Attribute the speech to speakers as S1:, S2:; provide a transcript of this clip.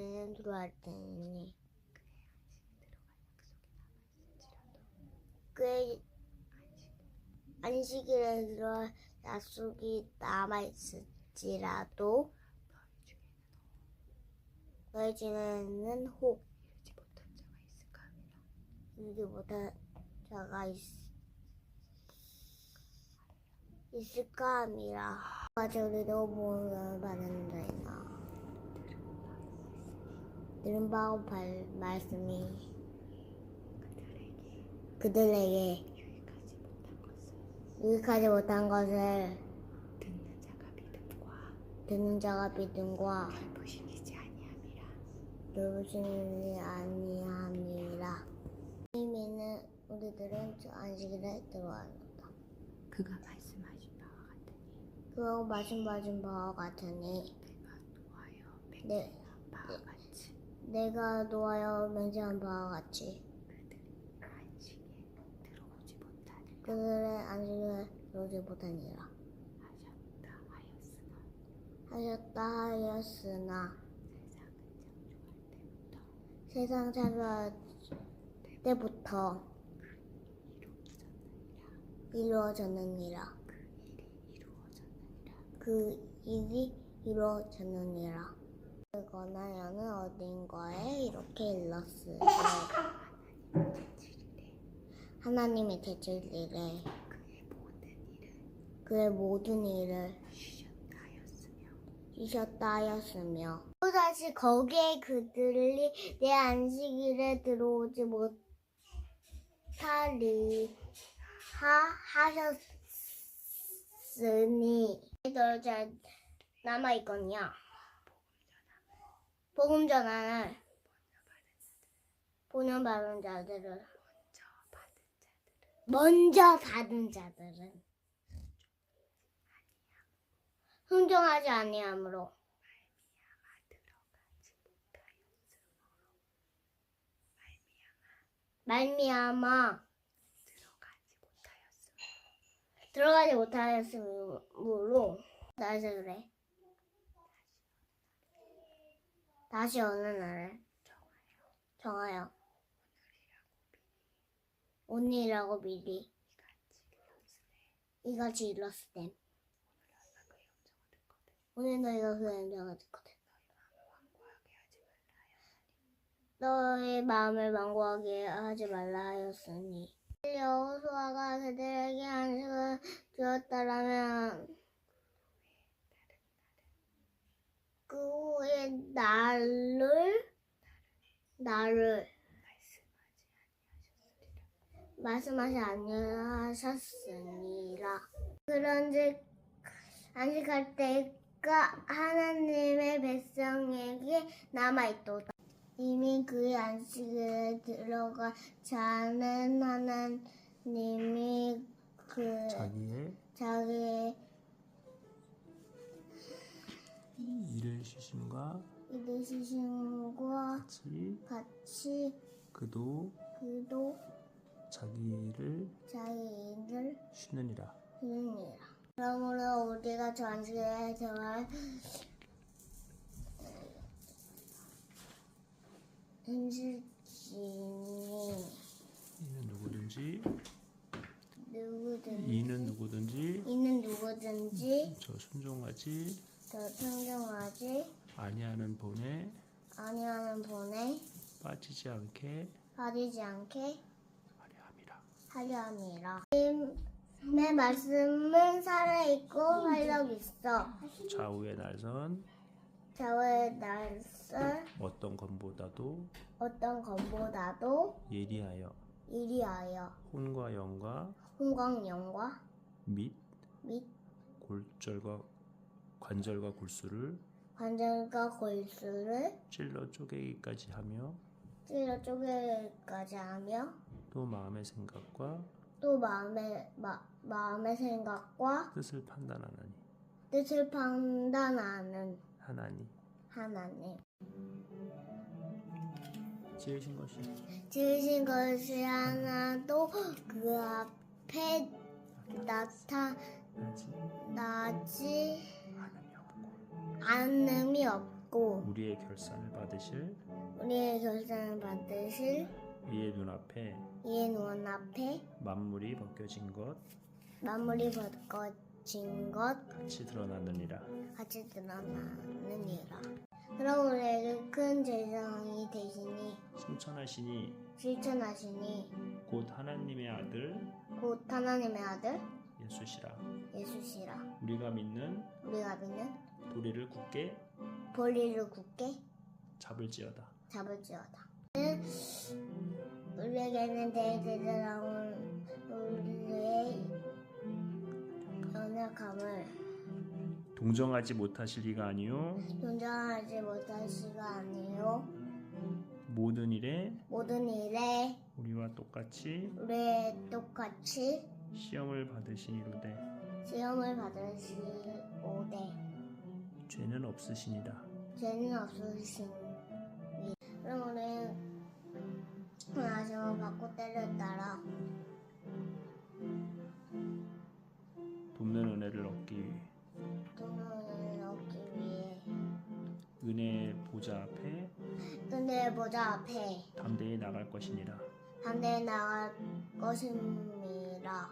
S1: 는 들어갈 때니 꽤 안식일에 들어 약속이 남아 있을지라도 너희 중에는 혹 이루지 못한 자가 있, 있을까 함이라. 아직 우리도 보면 받는다이나 들은 바오 발 말씀이 그들에게 유익하지 못한 것을
S2: 듣는 자가 믿음과
S1: 듣는 자가 믿음과
S2: 부시기지 아니함이라.
S1: 누구시니 아니함이라. 이미는 우리들은 저 안식일에 들어왔다.
S2: 그가 말씀하신 바와 같으니
S1: 그거 말씀하신 바와 같으니
S2: 내가 노하여
S1: 네.
S2: 맹세한 바와 같이
S1: 내가 노하여 맹세한 바와 같이.
S2: 그들이 안식에
S1: 그들의 안식을 들어오지 못하니라.
S2: 하셨다 하였으나.
S1: 하셨다 하였으나
S2: 세상 창조할 때부터 이루어졌느니라.
S1: 이루어졌느니라
S2: 그 일이
S1: 그 일이
S2: 이루어졌느니라
S1: 이루어졌느니라 그거나 여는 어딘가에 이렇게 일렀으되 하나님의 대질일에
S2: 그의 모든 일을
S1: 그의 모든 일을
S2: 쉬셨다 하였으며
S1: 또다시 거기에 그들이 내 안식일에 들어오지 못하리 하 하셨으니 너잘 남아 있거냐 복음 전하는 본연 받은 자들을
S2: 먼저
S1: 받은
S2: 자들은
S1: 자들은 순종하지
S2: 못하였으므로
S1: 말미암아
S2: 들어가지 못하였으므로
S1: 다시 그래 다시 어느 날에 정하여. 오늘이라고 미리. 이같이 일렀을 땐 오늘 너희가 그 영장을 듣거든. 너의 마음을 망고하게 하지 말라 하였으니. 여호수아가 그들에게 안식을 주었다라면 그 후에 나를 나를 말씀하지 아니하셨으니라. 그런즉 안식할 때가 하나님의 백성에게 남아있도다. 이미 그의 안식에 들어가 자는 하나님이 그
S3: 자기의
S1: 자기의
S3: 일을 쉬심과
S1: 이르시신과
S3: 같이?
S1: 같이.
S3: 그도
S1: 그도
S3: 자기 일을
S1: 자기 일을
S3: 쉬느니라.
S1: 하느니라. 그러므로 우리가 저 안식에 들어갈 음식이니.
S3: 이는 누구든지
S1: 누구든
S3: 이는 누구든지
S1: 이는 누구든지.
S3: 저 순종하지
S1: 더 청정하지
S3: 아니하는 본에
S1: 아니하는 본에
S3: 빠지지 않게
S1: 빠지지 않게
S3: 하려 함이라.
S1: 하려 함이라. 내 말씀은 살아있고 활력 있어.
S3: 좌우의 날선
S1: 저의 날설
S3: 어떤 것보다도
S1: 어떤 것보다도
S3: 예리하여
S1: 이리하여
S3: 혼과 영과
S1: 홍광영과
S3: 및
S1: 및
S3: 골절과 관절과 골수를
S1: 관절과 골수를
S3: 찔러 쪼개기까지 하며
S1: 찔러 쪼개기까지 하며
S3: 또 마음의 생각과
S1: 또 마음의 마, 마음의 생각과
S3: 뜻을 판단하나니.
S1: 뜻을 판단하는
S3: 하나니.
S1: 하나님.
S3: 지으신 것이
S1: 지으신 것이 하나도 그 앞에 나타나지 않음이 없고
S3: 우리의 결산을 받으실
S1: 우리의 결산을 받으실
S3: 이의 눈앞에
S1: 이의 눈 앞에
S3: 만물이 벗겨진 것
S1: 만물이 벗겨진 것
S3: 같이 드러나느니라.
S1: 같이 드러나느니라. 그럼 우리에게 큰 제사장이 되시니
S3: 승천하시니
S1: 실천하시니
S3: 곧 하나님의 아들
S1: 곧 하나님의 아들
S3: 예수시라.
S1: 예수시라.
S3: 우리가 믿는
S1: 우리가 믿는
S3: 도리를 굳게
S1: 볼리를 굳게
S3: 잡을지어다.
S1: 잡을지어다. 우리에게는 대제사장은 우리의 연약함을
S3: 동정하지 못하실 리가 아니요
S1: 존중하지 못할 시가 아니요
S3: 모든 일에
S1: 모든 일에
S3: 우리와 똑같이
S1: 우리 똑같이
S3: 시험을 받으시니로되
S1: 시험을 받으시오되
S3: 죄는 없으시니라.
S1: 죄는. 그럼 우리는 하나님을 받고 때를 따라
S3: 돕는 은혜를 얻기 위해
S1: 돈을 얻기 위해
S3: 은혜의 보좌 앞에
S1: 근데 보자 앞에
S3: 담대히 나갈 것이니라.
S1: 반대에 나갈 것입니다.